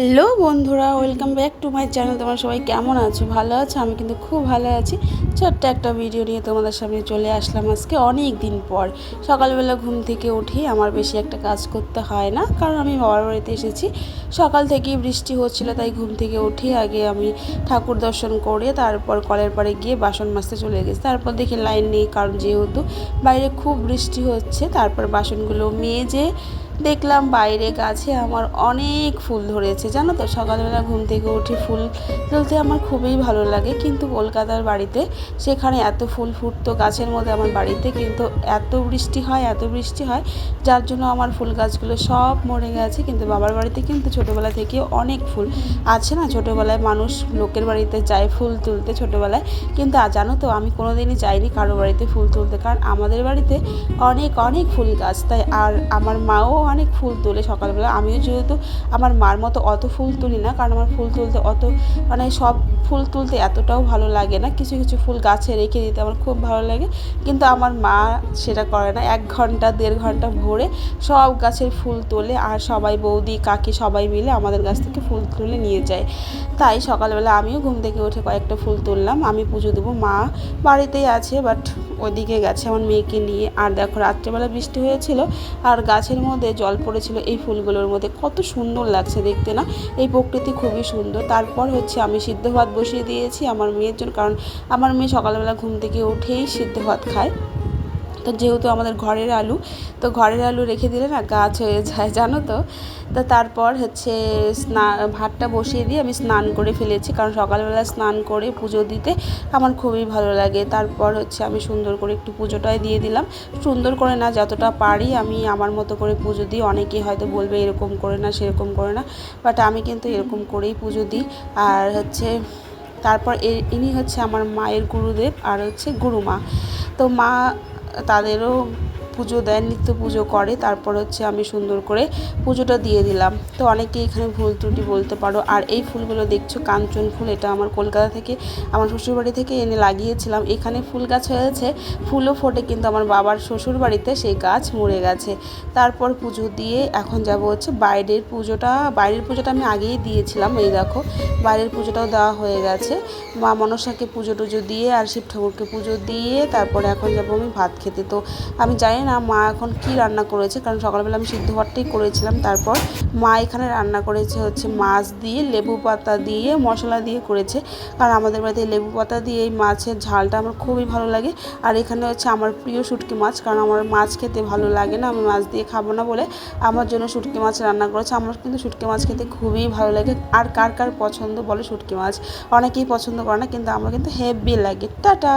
Hello বন্ধুরা welcome back to my channel তোমরা সবাই কেমন আছো? ভালো আছো? আমি কিন্তু খুব ভালো আছি। ছোট্ট একটা ভিডিও নিয়ে তোমাদের সামনে চলে আসলাম আজকে অনেক দিন পর। সকালবেলা ঘুম থেকে উঠি আমার বেশি একটা কাজ করতে হয় না, কারণ আমি বাবার বাড়িতে এসেছি। সকাল থেকেই বৃষ্টি হচ্ছিল, তাই ঘুম থেকে উঠি আগে আমি ঠাকুর দর্শন করে তারপর কলের পরে গিয়ে বাসন মাজতে চলে গেছি। তারপর দেখি লাইন নেই, কারণ যেহেতু বাইরে খুব বৃষ্টি হচ্ছে, তারপর বাসনগুলো মেজে দেখলাম বাইরে গাছে আমার অনেক ফুল ধরেছে। জানো তো, সকালবেলা ঘুম থেকে উঠে ফুল তুলতে আমার খুবই ভালো লাগে। কিন্তু কলকাতার বাড়িতে সেখানে এত ফুল ফুটতো গাছের মধ্যে আমার বাড়িতে, কিন্তু এত বৃষ্টি হয়, এত বৃষ্টি হয়, যার জন্য আমার ফুল গাছগুলো সব মরে গেছে। কিন্তু বাবার বাড়িতে কিন্তু ছোটোবেলা থেকে অনেক ফুল আছে না, ছোটোবেলায় মানুষ লোকের বাড়িতে যায় ফুল তুলতে ছোটোবেলায়। কিন্তু জানো তো, আমি কোনোদিনই যাইনি কারও বাড়িতে ফুল তুলতে, কারণ আমাদের বাড়িতে অনেক অনেক ফুল গাছ। তাই আর আমার মাও অনেক ফুল তোলে সকালবেলা। আমিও যেহেতু আমার মার মতো অত ফুল তুলি না, কারণ আমার ফুল তুলতে অত মানে সব ফুল তুলতে এতটাও ভালো লাগে না। কিছু কিছু ফুল গাছে রেখে দিতে আমার খুব ভালো লাগে। কিন্তু আমার মা সেটা করে না, এক ঘণ্টা, দেড় ঘণ্টা ভরে সব গাছের ফুল তোলে আর সবাই বৌদি, কাকি সবাই মিলে আমাদের গাছ থেকে ফুল তুলে নিয়ে যায়। তাই সকালবেলা আমিও ঘুম থেকে উঠে কয়েকটা ফুল তুললাম। আমি পুজো দেবো, মা বাড়িতেই আছে বাট ওদিকে গেছে আমার মেয়েকে নিয়ে। আর দেখো, রাত্রেবেলা বৃষ্টি হয়েছিল, আর গাছের মধ্যে জল পড়েছিল এই ফুলগুলোর মধ্যে। কত সুন্দর লাগছে দেখতে না? এই প্রকৃতি খুবই সুন্দর। তারপর হচ্ছে আমি সিদ্ধ ভাত বসিয়ে দিয়েছি আমার মেয়ের জন্য, কারণ আমার মেয়ে সকালবেলা ঘুম থেকে উঠেই সিদ্ধ ভাত খায়। তো যেহেতু আমাদের ঘরের আলু, তো ঘরের আলু রেখে দিলে না গাছ হয়ে যায়, জানো তো? তো তারপর হচ্ছে স্নান ভাতটা বসিয়ে দিয়ে আমি স্নান করে ফেলেছি, কারণ সকালবেলা স্নান করে পুজো দিতে আমার খুবই ভালো লাগে। তারপর হচ্ছে আমি সুন্দর করে একটু পুজোটাই দিয়ে দিলাম। সুন্দর করে না যতটা পারি আমি আমার মতো করে পুজো দিই। অনেকেই হয়তো বলবে এরকম করে না, সেরকম করে না বাট আমি কিন্তু এরকম করেই পুজো দিই। আর হচ্ছে তারপর ইনি হচ্ছে আমার মায়ের গুরুদেব আর হচ্ছে গুরুমা। তো মা তাদেরও পুজো দেয়, নিত্য পুজো করে, তারপর হচ্ছে আমি সুন্দর করে পুজোটা দিয়ে দিলাম। তো অনেকে এখানে ভুল ত্রুটি বলতে পারো। আর এই ফুলগুলো দেখছ, কাঞ্চন ফুল, এটা আমার কলকাতা থেকে, আমার শ্বশুরবাড়ি থেকে এনে লাগিয়েছিলাম। এখানে ফুল গাছ হয়েছে, ফুলও ফোটে, কিন্তু আমার বাবার শ্বশুর বাড়িতে সেই গাছ মরে গেছে। তারপর পুজো দিয়ে এখন যাব হচ্ছে বাইরের পুজোটা বাইরের পুজোটা আমি আগেই দিয়েছিলাম, এই দেখো, বাইরের পুজোটাও দেওয়া হয়ে গেছে। মা মনসাকে পুজো টুজো দিয়ে আর শিব ঠাকুরকে পুজো দিয়ে, তারপরে এখন যাব আমি ভাত খেতে। তো আমি জানি না, মা এখন কি রান্না করেছে? কারণ সকালবেলা আমি সিদ্ধ ভাতটাই করেছিলাম, তারপর মা এখানে রান্না করেছে হচ্ছে মাছ দিয়ে, লেবু পাতা দিয়ে, মশলা দিয়ে করেছে। কারণ আমাদের বাড়িতে লেবু পাতা দিয়ে এই মাছের ঝালটা আমার খুবই ভালো লাগে। আর এখানে হচ্ছে আমার প্রিয় শুটকি মাছ, কারণ আমার মাছ খেতে ভালো লাগে না, আমি মাছ দিয়ে খাব না বলে আমার জন্য শুটকি মাছ রান্না করেছে। আমার কিন্তু শুটকি মাছ খেতে খুবই ভালো লাগে। আর কার কার পছন্দ বলে শুটকি মাছ? অনেকেই পছন্দ করে না, কিন্তু আমার কিন্তু হেভি লাগে। টাটা!